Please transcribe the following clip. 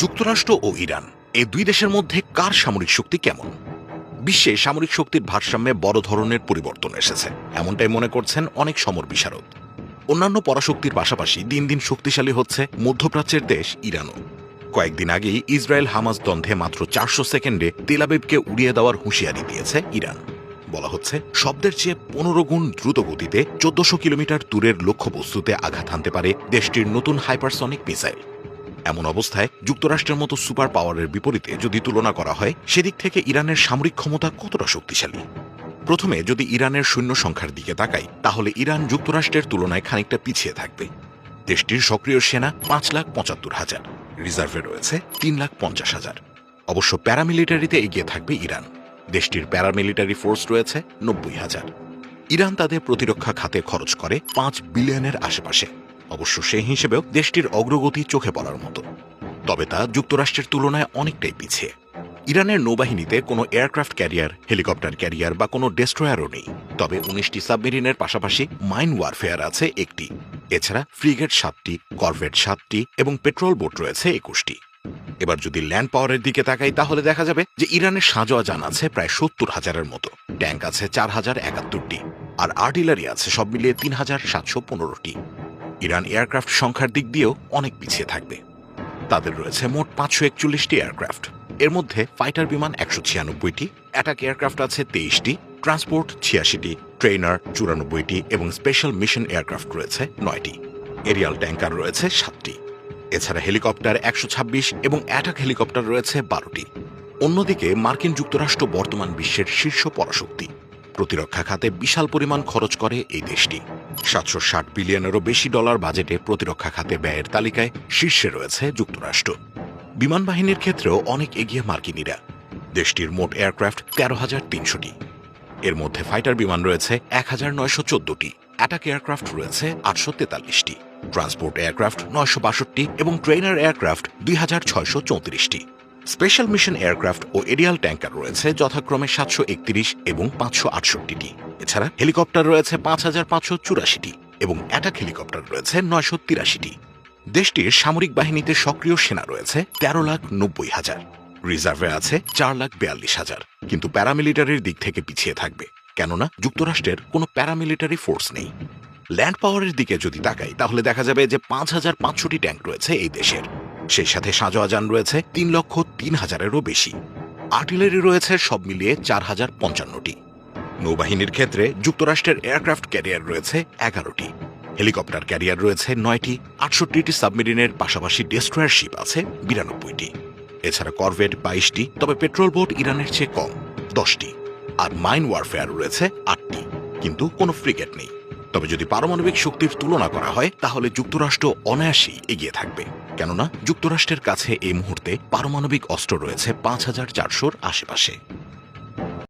যুক্তরাষ্ট্র ও ইরান এই দুই দেশের মধ্যে কার সামরিক শক্তি কেমন? বিশ্বে সামরিক শক্তির ভারসাম্যে বড় ধরনের পরিবর্তন এসেছে, এমনটাই মনে করছেন অনেক সমর বিশারদ। অন্যান্য পরাশক্তির পাশাপাশি দিন দিন শক্তিশালী হচ্ছে মধ্যপ্রাচ্যের দেশ ইরানও। কয়েকদিন আগেই ইসরায়েল হামাস দ্বন্দ্বে মাত্র চারশো সেকেন্ডে তেলাবিবকে উড়িয়ে দেওয়ার হুঁশিয়ারি দিয়েছে ইরান। বলা হচ্ছে, শব্দের চেয়ে পনেরো গুণ দ্রুত গতিতে চোদ্দশো কিলোমিটার দূরের লক্ষ্যবস্তুতে আঘাত হানতে পারে দেশটির নতুন হাইপারসনিক মিসাইল। এমন অবস্থায় যুক্তরাষ্ট্রের মতো সুপার পাওয়ারের বিপরীতে যদি তুলনা করা হয়, সেদিক থেকে ইরানের সামরিক ক্ষমতা কতটা শক্তিশালী? প্রথমে যদি ইরানের সৈন্য সংখ্যার দিকে তাকাই, তাহলে ইরান যুক্তরাষ্ট্রের তুলনায় খানিকটা পিছিয়ে থাকবে। দেশটির সক্রিয় সেনা পাঁচ লাখ পঁচাত্তর হাজার, রিজার্ভে রয়েছে তিন লাখ পঞ্চাশ হাজার। অবশ্য প্যারামিলিটারিতে এগিয়ে থাকবে ইরান। দেশটির প্যারামিলিটারি ফোর্স রয়েছে নব্বই হাজার। ইরান তাদের প্রতিরক্ষা খাতে খরচ করে পাঁচ বিলিয়নের আশেপাশে। অবশ্য সেই হিসেবেও দেশটির অগ্রগতি চোখে পড়ার মতো। তবে তা যুক্তরাষ্ট্রের তুলনায় অনেকটাই পিছিয়ে। ইরানের নৌবাহিনীতে কোনো এয়ারক্রাফট ক্যারিয়ার, হেলিকপ্টার ক্যারিয়ার বা কোনো ডেস্ট্রয়ারও নেই। তবে উনিশটি সাবমেরিনের পাশাপাশি মাইন ওয়ারফেয়ার আছে একটি। এছাড়া ফ্রিগেট সাতটি, করভেট সাতটি এবং পেট্রোল বোট রয়েছে একুশটি। এবার যদি ল্যান্ড পাওয়ারের দিকে তাকাই, তাহলে দেখা যাবে যে ইরানের সাজোয়া যান আছে প্রায় সত্তর হাজারের মতো। ট্যাঙ্ক আছে চার হাজার একাত্তরটি আর আর্টিলারি আছে সব মিলিয়ে তিন হাজার সাতশো পনেরোটি। ইরান এয়ারক্রাফট সংখ্যার দিক দিয়েও অনেক পিছিয়ে থাকবে। তাদের রয়েছে মোট পাঁচশো একচল্লিশটি এয়ারক্রাফট এর মধ্যে ফাইটার বিমান একশো ছিয়ানব্বইটি অ্যাটাক এয়ারক্রাফট আছে তেইশটি ট্রান্সপোর্ট ছিয়াশিটি ট্রেনার চুরানব্বইটি এবং স্পেশাল মিশন এয়ারক্রাফট রয়েছে নয়টি। এরিয়াল ট্যাঙ্কার রয়েছে সাতটি। এছাড়া হেলিকপ্টার একশো ছাব্বিশ এবং অ্যাটাক হেলিকপ্টার রয়েছে বারোটি। অন্যদিকে মার্কিন যুক্তরাষ্ট্র বর্তমান বিশ্বের শীর্ষ পরাশক্তি। প্রতিরক্ষা খাতে বিশাল পরিমাণ খরচ করে এই দেশটি। সাতশো ষাট বিলিয়নেরও বেশি ডলার বাজেটে প্রতিরক্ষা খাতে ব্যয়ের তালিকায় শীর্ষে রয়েছে যুক্তরাষ্ট্র। বিমান বাহিনীর ক্ষেত্রেও অনেক এগিয়ে মার্কিনীরা। দেশটির মোট এয়ারক্রাফট তেরো হাজার তিনশোটি। এর মধ্যে ফাইটার বিমান রয়েছে এক হাজার নয়শো চোদ্দটি। অ্যাটাক এয়ারক্রাফট রয়েছে আটশো তেতাল্লিশটি ট্রান্সপোর্ট এয়ারক্রাফট নয়শো বাষট্টি এবং ট্রেনার এয়ারক্রাফট দুই হাজার ছয়শো চৌত্রিশটি। স্পেশাল মিশন এয়ারক্রাফট ও এরিয়াল ট্যাঙ্কার রয়েছে যথাক্রমে সাতশো একত্রিশ এবং পাঁচশো আটষট্টিটি। এছাড়া হেলিকপ্টার রয়েছে পাঁচ হাজার পাঁচশো চুরাশিটি এবং অ্যাটাক হেলিকপ্টার রয়েছে নয়শো তিরাশিটি। দেশটির সামরিক বাহিনীতে সক্রিয় সেনা রয়েছে তেরো লাখ নব্বই হাজার। রিজার্ভে আছে চার লাখ বিয়াল্লিশ হাজার, কিন্তু প্যারামিলিটারির দিক থেকে পিছিয়ে থাকবে। কেননা যুক্তরাষ্ট্রের কোনো প্যারামিলিটারি ফোর্স নেই। ল্যান্ড পাওয়ারের দিকে যদি তাকাই, তাহলে দেখা যাবে যে পাঁচ হাজার পাঁচশোটি ট্যাঙ্ক রয়েছে এই দেশের। সেই সাথে সাজোয়া যান রয়েছে তিন লক্ষ তিন হাজারেরও বেশি। আর্টিলারি রয়েছে সব মিলিয়ে চার হাজার পঞ্চান্নটি। নৌবাহিনীর ক্ষেত্রে যুক্তরাষ্ট্রের এয়ারক্রাফট ক্যারিয়ার রয়েছে এগারোটি। হেলিকপ্টার ক্যারিয়ার রয়েছে নয়টি। আটষট্টিটি সাবমেরিনের পাশাপাশি ডেস্ট্রয়ার শিপ আছে বিরানব্বইটি। এছাড়া করভেট বাইশটি, তবে পেট্রোল বোট ইরানের চেয়ে কম, দশটি। আর মাইন ওয়ারফেয়ার রয়েছে আটটি, কিন্তু কোনো ফ্রিগেট নেই। তবে যদি পারমাণবিক শক্তির তুলনা করা হয়, তাহলে যুক্তরাষ্ট্র অনায়াসেই এগিয়ে থাকবে। কেননা, যুক্তরাষ্ট্রের কাছে এই মুহূর্তে পারমাণবিক অস্ত্র রয়েছে পাঁচ হাজার চারশোর আশেপাশে।